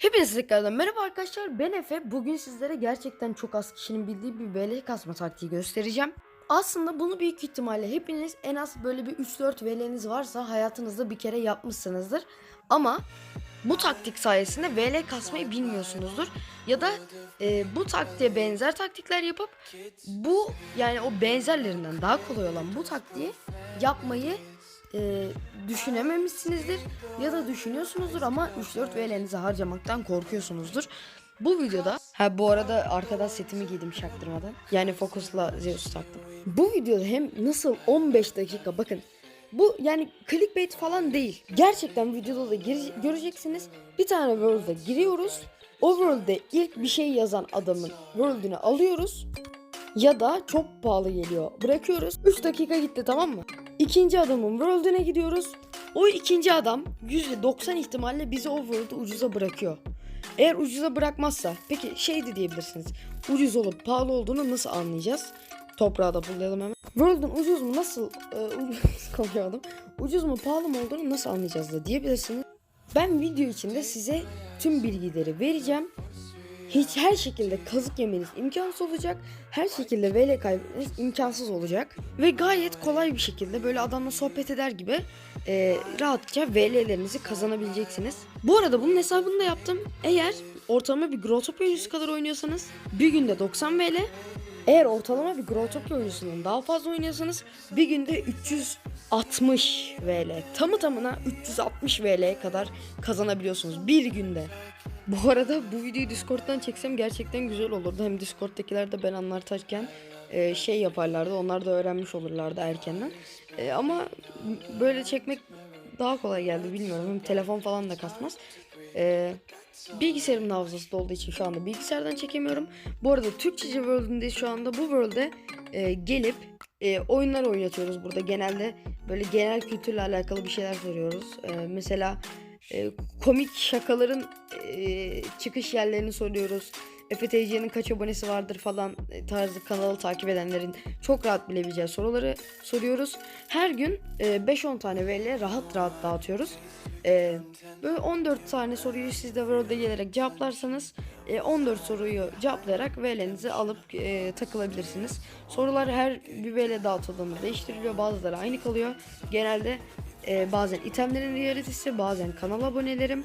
Hepinize tekrardan merhaba arkadaşlar ben Efe bugün sizlere gerçekten çok az kişinin bildiği bir VL kasma taktiği göstereceğim. Aslında bunu büyük ihtimalle hepiniz en az böyle bir 3-4 VL'niz varsa hayatınızda bir kere yapmışsınızdır. Ama bu taktik sayesinde VL kasmayı bilmiyorsunuzdur. Ya da e, bu taktiğe benzer taktikler yapıp bu yani o benzerlerinden daha kolay olan bu taktiği yapmayı e, düşünememişsinizdir ya da düşünüyorsunuzdur ama 3-4 VL'nizi harcamaktan korkuyorsunuzdur. Bu videoda ha bu arada arkadan setimi giydim çaktırmadan. Yani Focus'la Zeus taktım. Bu videoda hem nasıl 15 dakika bakın bu yani clickbait falan değil. Gerçekten videoda da gire- göreceksiniz. Bir tane world'e giriyoruz. O world'de ilk bir şey yazan adamın world'ünü alıyoruz. Ya da çok pahalı geliyor. Bırakıyoruz. 3 dakika gitti tamam mı? İkinci adamın world'üne gidiyoruz. O ikinci adam %90 ihtimalle bizi o world'u ucuza bırakıyor. Eğer ucuza bırakmazsa peki şey de diyebilirsiniz. Ucuz olup pahalı olduğunu nasıl anlayacağız? Toprağı da bullayalım hemen. World'un ucuz mu nasıl e, konuşamadım. Ucuz mu pahalı mı olduğunu nasıl anlayacağız da diyebilirsiniz. Ben video içinde size tüm bilgileri vereceğim. Hiç her şekilde kazık yemeniz imkansız olacak. Her şekilde VL kaybetmeniz imkansız olacak. Ve gayet kolay bir şekilde böyle adamla sohbet eder gibi e, rahatça VL'lerinizi kazanabileceksiniz. Bu arada bunun hesabını da yaptım. Eğer ortalama bir Growtopia oyuncusu kadar oynuyorsanız bir günde 90 VL. Eğer ortalama bir Growtopia oyuncusundan daha fazla oynuyorsanız bir günde 360 VL. Tamı tamına 360 VL'ye kadar kazanabiliyorsunuz bir günde. Bu arada bu videoyu Discord'dan çeksem gerçekten güzel olurdu. Hem Discord'dakiler de ben anlatırken e, şey yaparlardı. Onlar da öğrenmiş olurlardı erkenden. E, ama böyle çekmek daha kolay geldi bilmiyorum. Hem telefon falan da kasmaz. E, bilgisayarımın hafızası dolduğu için şu anda bilgisayardan çekemiyorum. Bu arada Türkçece World'ündeyiz şu anda. Bu World'e e, gelip e, oyunlar oynatıyoruz burada. Genelde böyle genel kültürle alakalı bir şeyler soruyoruz. E, mesela e, komik şakaların çıkış yerlerini soruyoruz. FTC'nin kaç abonesi vardır falan e, tarzı kanalı takip edenlerin çok rahat bilebileceği soruları soruyoruz. Her gün e, 5-10 tane veriyle rahat rahat dağıtıyoruz. Böyle 14 tane soruyu siz de World'e gelerek cevaplarsanız e, 14 soruyu cevaplayarak VL'nizi alıp takılabilirsiniz. Sorular her bir VL dağıtıldığında değiştiriliyor. Bazıları aynı kalıyor. Genelde e, bazen itemlerin realitesi, bazen kanal abonelerim.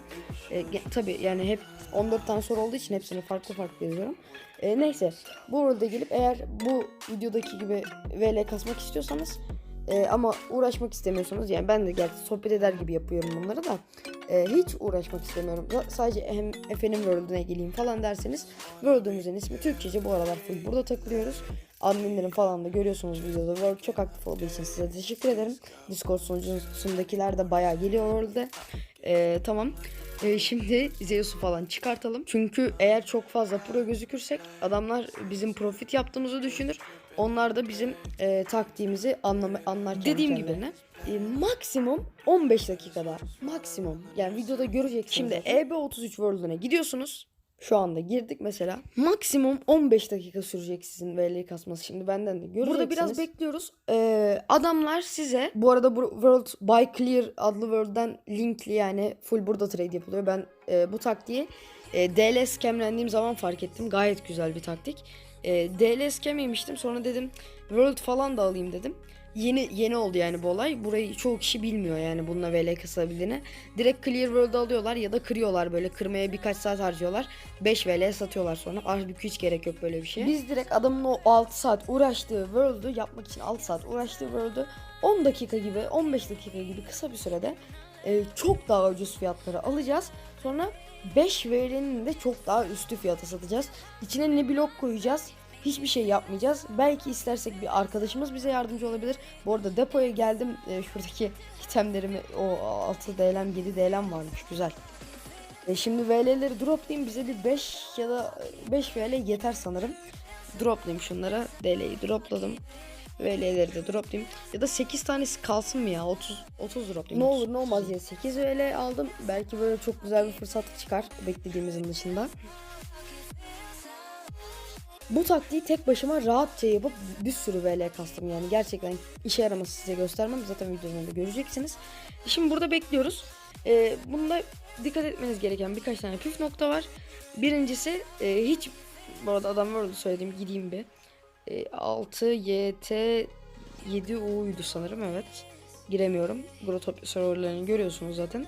E, tabii yani hep 14 tane soru olduğu için hepsini farklı farklı yazıyorum. E, neyse bu arada gelip eğer bu videodaki gibi VL kasmak istiyorsanız e, ama uğraşmak istemiyorsanız yani ben de gerçi sohbet eder gibi yapıyorum bunları da e, hiç uğraşmak istemiyorum. Sadece hem Efe'nin World'üne geleyim falan derseniz World'ümüzün ismi Türkçece bu aralar full burada takılıyoruz. Adminlerin falan da görüyorsunuz videoda. World çok aktif olduğu için size teşekkür ederim. Discord sunucusundakiler de bayağı geliyor World'e. E, tamam. E, şimdi Zeus'u falan çıkartalım. Çünkü eğer çok fazla pro gözükürsek adamlar bizim profit yaptığımızı düşünür. Onlar da bizim e, taktiğimizi anlama, anlar Dediğim gibi e, maksimum 15 dakikada maksimum yani videoda göreceksiniz. Şimdi EB33 World'una gidiyorsunuz. Şu anda girdik mesela. Maksimum 15 dakika sürecek sizin VL kasması. Şimdi benden de göreceksiniz. Burada biraz bekliyoruz. Ee, adamlar size bu arada bu World Buy Clear adlı World'den linkli yani full burada trade yapılıyor. Ben e, bu taktiği e, DL scamlendiğim zaman fark ettim. Gayet güzel bir taktik. E, DL scam yemiştim. Sonra dedim World falan da alayım dedim. Yeni yeni oldu yani bu olay. Burayı çoğu kişi bilmiyor yani bununla VL kasabildiğini. Direkt Clear World'u alıyorlar ya da kırıyorlar böyle. Kırmaya birkaç saat harcıyorlar. 5 VL satıyorlar sonra. Halbuki hiç gerek yok böyle bir şeye. Biz direkt adamın o 6 saat uğraştığı World'u yapmak için 6 saat uğraştığı World'u 10 dakika gibi 15 dakika gibi kısa bir sürede e, çok daha ucuz fiyatlara alacağız. Sonra 5 VL'nin de çok daha üstü fiyata satacağız. İçine ne blok koyacağız hiçbir şey yapmayacağız. Belki istersek bir arkadaşımız bize yardımcı olabilir. Bu arada depoya geldim. E, şuradaki itemlerimi o 6 DLM 7 DLM varmış güzel. E, şimdi VL'leri droplayayım bize bir 5 ya da 5 VL yeter sanırım. Droplayayım şunlara. DL'yi dropladım. VL'leri de droplayayım. Ya da 8 tanesi kalsın mı ya? 30 30 droplayayım. Ne olur ne olmaz diye 8 VL aldım. Belki böyle çok güzel bir fırsat çıkar beklediğimizin dışında. Bu taktiği tek başıma rahatça yapıp bir sürü VL kastım yani gerçekten işe yaraması size göstermem zaten videoda da göreceksiniz. Şimdi burada bekliyoruz. Ee, bunda dikkat etmeniz gereken birkaç tane püf nokta var. Birincisi e, hiç bu arada adam vardı söylediğim gideyim bir. E, 6 YT 7 U'ydu sanırım evet. Giremiyorum. Grotopia serverlarını görüyorsunuz zaten.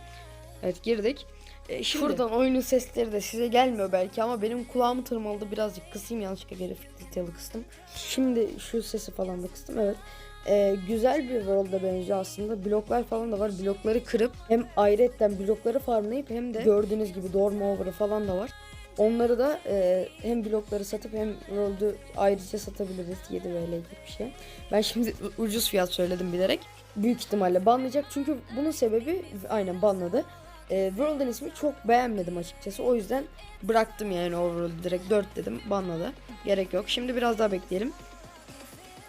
Evet girdik. E, şuradan oyunun sesleri de size gelmiyor belki ama benim kulağımı tırmaladı birazcık kısayım yanlışlıkla geri detail'ı kıstım. Şimdi şu sesi falan da kıstım evet. E, güzel bir world'a benziyor aslında. Bloklar falan da var. Blokları kırıp hem ayrıyetten blokları farmlayıp hem de gördüğünüz gibi dorm over'ı falan da var. Onları da e, hem blokları satıp hem world'u ayrıca satabiliriz 7 VL gibi bir şey. Ben şimdi ucuz fiyat söyledim bilerek. Büyük ihtimalle banlayacak çünkü bunun sebebi aynen banladı. E, World'un ismi çok beğenmedim açıkçası. O yüzden bıraktım yani o direkt 4 dedim banladı. Gerek yok. Şimdi biraz daha bekleyelim.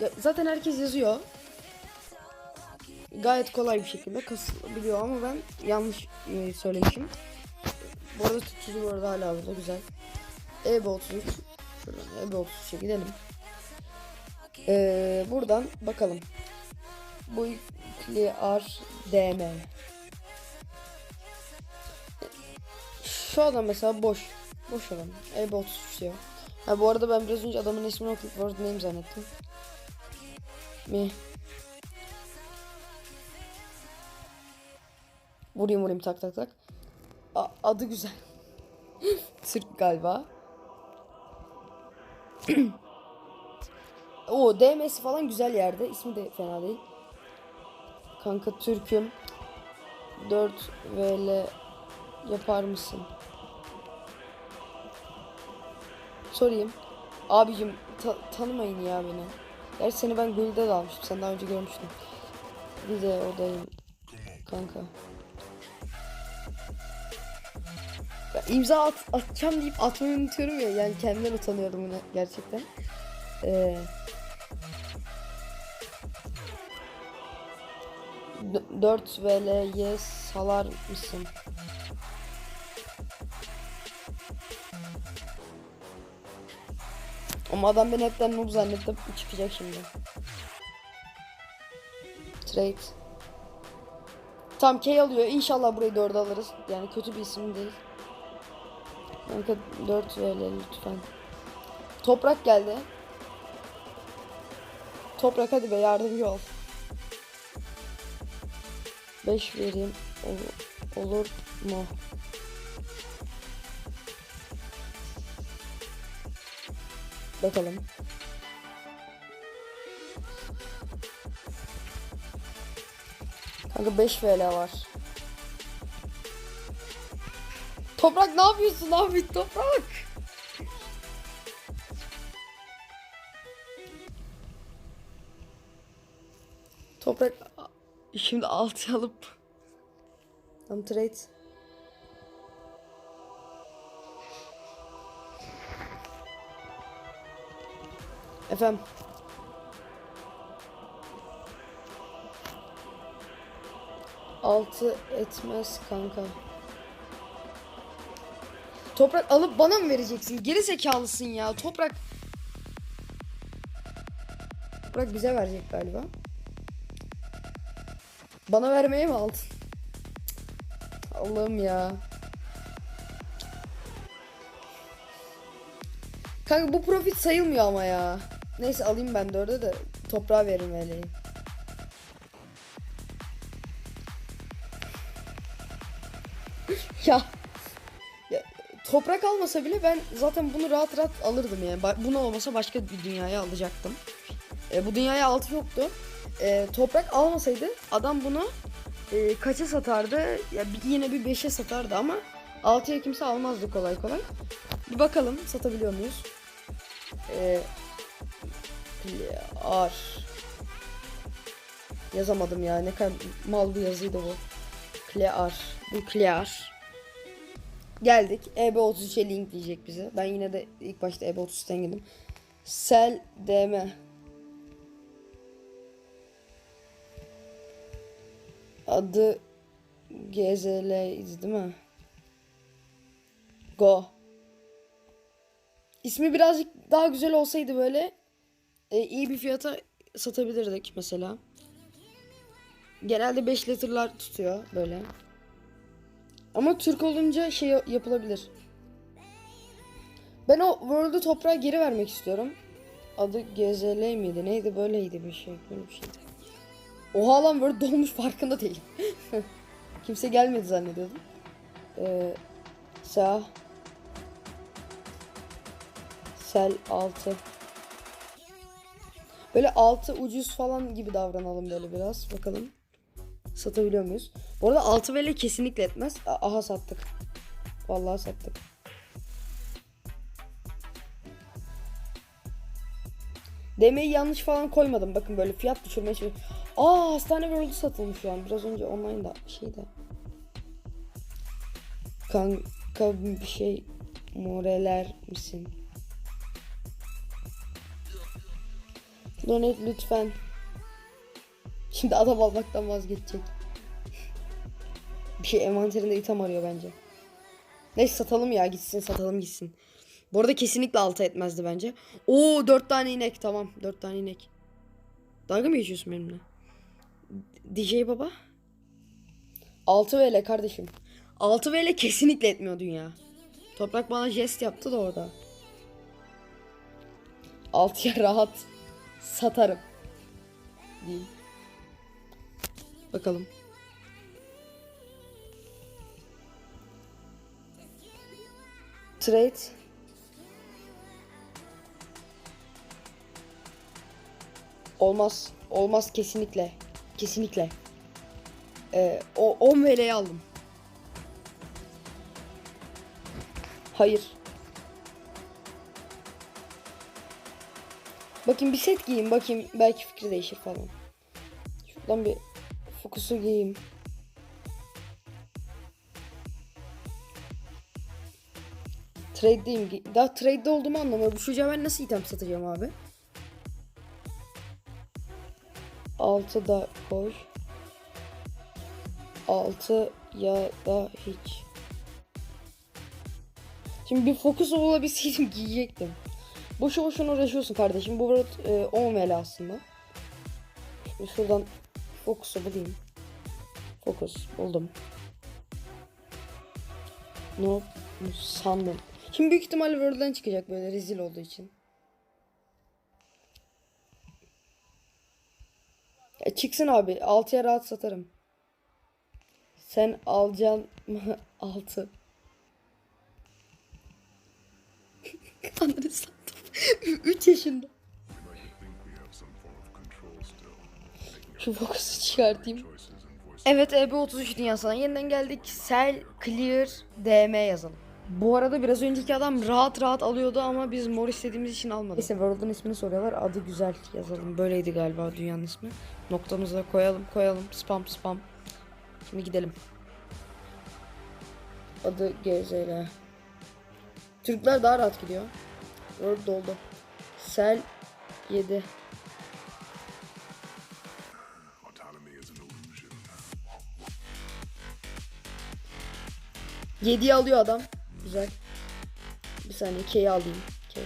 Ya, zaten herkes yazıyor. Gayet kolay bir şekilde kasılabiliyor ama ben yanlış e, söylemişim. Bu arada tutucu bu arada hala burada güzel. EB 33. Şuradan EB 33'e gidelim. Ee, buradan bakalım. Bu Clear DM. Şu adam mesela boş. Boş adam. 33 diyor. Ha bu arada ben biraz önce adamın ismini okuyup word name zannettim. Mi? Vurayım vurayım tak tak tak. A- adı güzel. Türk galiba. O DM'si falan güzel yerde. İsmi de fena değil. Kanka Türk'üm. 4 VL yapar mısın? Sorayım. Abicim ta- tanımayın ya beni. Gerçi seni ben Gül'de de almıştım. Sen daha önce görmüştüm. Bir de odayım. Kanka. Ya imza at, atacağım deyip atmayı unutuyorum ya. Yani kendimden utanıyorum buna gerçekten. Ee, d- 4 VL'ye salar mısın? Ama adam beni hepten noob zannettim. Çıkacak şimdi. Trade. Tam K alıyor. İnşallah burayı 4 alırız. Yani kötü bir isim değil. Kanka 4 VL lütfen. Toprak geldi. Toprak hadi be yardımcı ol. 5 vereyim. Olur, olur mu? Bakalım. Kanka 5 VL var. Toprak ne yapıyorsun abi toprak? Toprak şimdi altı alıp Tam trade. Efendim. Altı etmez kanka. Toprak alıp bana mı vereceksin? Geri zekalısın ya. Toprak. Toprak bize verecek galiba. Bana vermeye mi aldın? Allah'ım ya. Kanka bu profit sayılmıyor ama ya. Neyse alayım ben de orada da toprağa veririm öyle. ya. ya. Toprak almasa bile ben zaten bunu rahat rahat alırdım yani. Bunu olmasa başka bir dünyaya alacaktım. E, bu dünyaya altı yoktu. E, toprak almasaydı adam bunu e, kaça satardı? Ya yine bir 5'e satardı ama 6'ya kimse almazdı kolay kolay. Bir bakalım satabiliyor muyuz? E, ar yazamadım ya ne kadar mal bir yazıydı bu. Klear. Bu Klear. Geldik. E EB33'e linkleyecek bize. Ben yine de ilk başta E EB33'ten girdim. Sel DM. Adı GZL'ydi değil mi? Go. İsmi birazcık daha güzel olsaydı böyle e, iyi bir fiyata satabilirdik mesela. Genelde 5 letter'lar tutuyor böyle. Ama Türk olunca şey yapılabilir. Ben o World'u toprağa geri vermek istiyorum. Adı GZL miydi? Neydi? Böyleydi bir şey. Böyle bir şeydi. Oha lan World dolmuş farkında değilim. Kimse gelmedi zannediyordum. Ee, sağ. Sel 6. Böyle 6 ucuz falan gibi davranalım böyle biraz. Bakalım. Satabiliyor muyuz? Bu arada 6 vele kesinlikle etmez. Aha sattık. Vallahi sattık. Demeyi yanlış falan koymadım. Bakın böyle fiyat düşürmeye çalışıyorum. Aa hastane World'u satılmış şu an. Biraz önce online'da şeyde. Kanka bir şey moreler misin? Donate lütfen. Şimdi adam almaktan vazgeçecek. Bir şey envanterinde item arıyor bence. Neyse satalım ya gitsin satalım gitsin. Bu arada kesinlikle altı etmezdi bence. Oo dört tane inek tamam dört tane inek. Dalga mı geçiyorsun benimle? DJ baba. 6 VL kardeşim. 6 VL kesinlikle etmiyor dünya. Toprak bana jest yaptı da orada. 6'ya rahat satarım. Değil. Bakalım. Trade. Olmaz. Olmaz kesinlikle. Kesinlikle. Ee, o 10 VL'yi aldım. Hayır. Bakayım bir set giyeyim bakayım belki fikri değişir falan. Şuradan bir fokusu giyeyim. Trade'deyim. Daha trade'de olduğumu anlamıyorum. Şu ben nasıl item satacağım abi? 6 da koy. 6 ya da hiç. Şimdi bir fokus olabilseydim giyecektim. Boşu boşuna uğraşıyorsun kardeşim. Bu arada e, 10 VL aslında. Şimdi şuradan fokusu bulayım. Fokus buldum. No sandım. Şimdi büyük ihtimalle World'den çıkacak böyle rezil olduğu için. E, çıksın abi. 6'ya rahat satarım. Sen alacaksın mı 6? Ananı sattım. 3 yaşında. Şu fokusu çıkartayım. Evet EB33 dünyasına yeniden geldik. Sel Clear DM yazalım. Bu arada biraz önceki adam rahat rahat alıyordu ama biz mor istediğimiz için almadık. Neyse World'un ismini soruyorlar. Adı güzel yazalım. Böyleydi galiba dünyanın ismi. Noktamızı da koyalım koyalım. Spam spam. Şimdi gidelim. Adı GZL. Türkler daha rahat gidiyor. World doldu. Sel 7. Autonomy is an illusion. 7'yi alıyor adam. Güzel. Bir saniye K'yi alayım. K.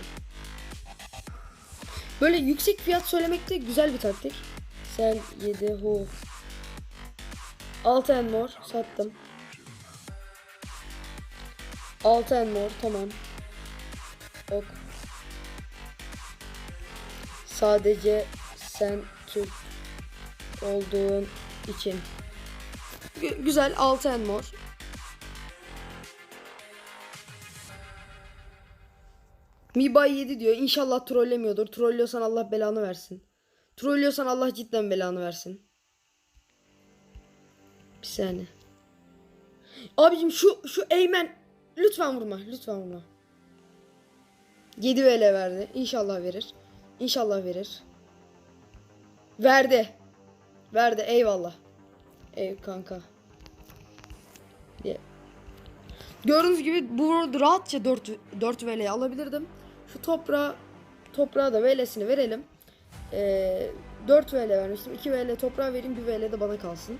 Böyle yüksek fiyat söylemek de güzel bir taktik. Sen 7 hu. 6 en mor sattım. 6 en mor tamam. Ok. Sadece sen Türk olduğun için. Gü- güzel 6 en mor. Mibay 7 diyor. İnşallah trollemiyordur. Trollüyorsan Allah belanı versin. Trollüyorsan Allah cidden belanı versin. Bir saniye. Abicim şu şu Eymen lütfen vurma. Lütfen vurma. 7 VL verdi. İnşallah verir. İnşallah verir. Verdi. Verdi. Eyvallah. Ey kanka. Gördüğünüz gibi bu arada rahatça 4 4 VL'yi alabilirdim. Şu toprağa toprağa da VL'sini verelim. Ee, 4 VL vermiştim. 2 VL toprağa vereyim. 1 VL de bana kalsın.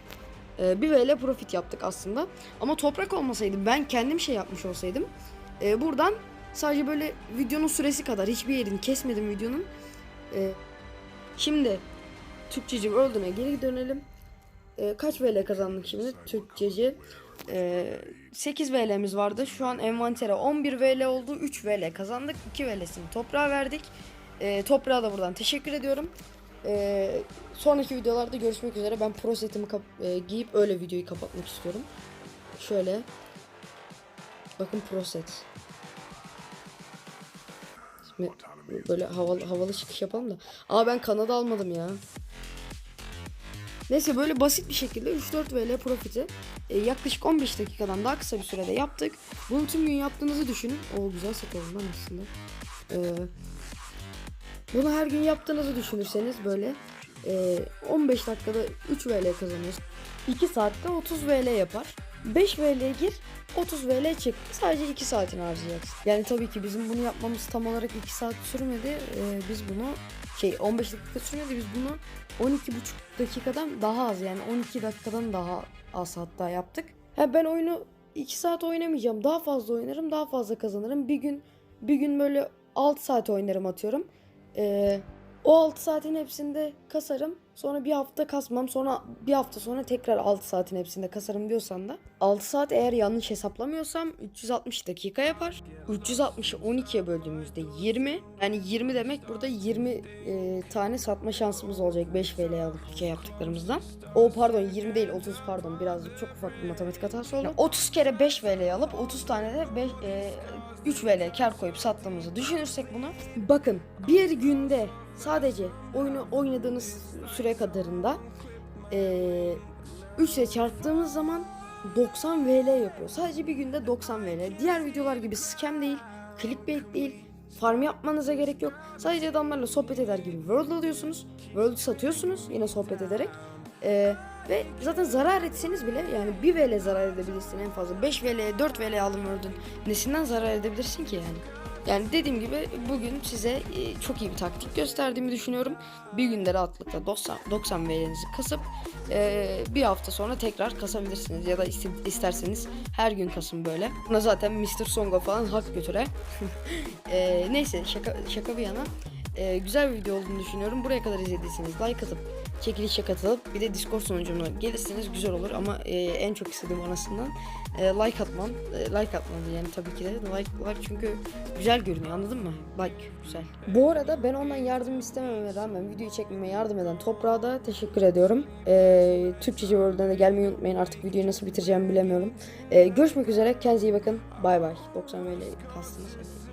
Ee, 1 VL profit yaptık aslında. Ama toprak olmasaydı ben kendim şey yapmış olsaydım. e, buradan sadece böyle videonun süresi kadar hiçbir yerini kesmedim videonun. Ee, şimdi Türkçeci World'una geri dönelim. Ee, kaç VL kazandık şimdi? Türkçeci Ee, 8 VL'miz vardı. Şu an envantere 11 VL oldu. 3 VL kazandık. 2 VL'sini toprağa verdik. Ee, toprağa da buradan teşekkür ediyorum. Ee, sonraki videolarda görüşmek üzere. Ben pro setimi e, giyip öyle videoyu kapatmak istiyorum. Şöyle. Bakın pro set. Şimdi böyle havalı havalı çıkış yapalım da. Aa ben Kanada almadım ya. Neyse böyle basit bir şekilde 3-4 VL profiti e, yaklaşık 15 dakikadan daha kısa bir sürede yaptık. Bunu tüm gün yaptığınızı düşünün. O güzel oldu lan aslında. Ee, bunu her gün yaptığınızı düşünürseniz böyle e, 15 dakikada 3 VL kazanıyorsun. 2 saatte 30 VL yapar. 5 VL gir 30 VL çek. Sadece 2 saatini harcayacaksın. Yani tabii ki bizim bunu yapmamız tam olarak 2 saat sürmedi. Ee, biz bunu şey 15 dakika sürmedi. Biz bunu 12,5 dakikadan daha az yani 12 dakikadan daha az hatta yaptık. Ha ben oyunu 2 saat oynamayacağım. Daha fazla oynarım, daha fazla kazanırım. Bir gün bir gün böyle 6 saat oynarım atıyorum. Ee, o 6 saatin hepsinde kasarım. Sonra bir hafta kasmam. Sonra bir hafta sonra tekrar 6 saatin hepsinde kasarım diyorsan da 6 saat eğer yanlış hesaplamıyorsam 360 dakika yapar. 360'ı 12'ye böldüğümüzde 20. Yani 20 demek burada 20 e, tane satma şansımız olacak 5 VL alıp şey yaptıklarımızdan. O pardon 20 değil 30 pardon birazcık çok ufak bir matematik hatası oldu. Yani 30 kere 5 VL alıp 30 tane de 5, e, 3 VL kar koyup sattığımızı düşünürsek bunu. Bakın bir günde sadece oyunu oynadığınız süre kadarında e, 3 ile çarptığımız zaman 90 VL yapıyor. Sadece bir günde 90 VL. Diğer videolar gibi scam değil, clickbait değil, farm yapmanıza gerek yok. Sadece adamlarla sohbet eder gibi world alıyorsunuz. World satıyorsunuz yine sohbet ederek. Ee, ve zaten zarar etseniz bile yani 1 VL zarar edebilirsin en fazla. 5 VL, 4 VL alım World'ün nesinden zarar edebilirsin ki yani? Yani dediğim gibi bugün size e, çok iyi bir taktik gösterdiğimi düşünüyorum. Bir günde rahatlıkla 90, 90 VL'nizi kasıp e, bir hafta sonra tekrar kasabilirsiniz. Ya da iste- isterseniz her gün kasın böyle. Buna zaten Mr. Songo falan hak götüre. E, neyse şaka, şaka bir yana. Güzel bir video olduğunu düşünüyorum. Buraya kadar izlediyseniz like atıp çekilişe katılıp bir de Discord sunucumuna gelirseniz güzel olur ama e, en çok istediğim anasından e, like atman, e, like atmanız yani tabii ki de like, like çünkü güzel görünüyor anladın mı? Like güzel. Bu arada ben ondan yardım istemememe rağmen videoyu çekmeme yardım eden Toprağa da teşekkür ediyorum. E, Türkçe World'den de gelmeyi unutmayın artık videoyu nasıl bitireceğimi bilemiyorum. E, görüşmek üzere kendinize iyi bakın. Bay bay. 90 VL kastınız.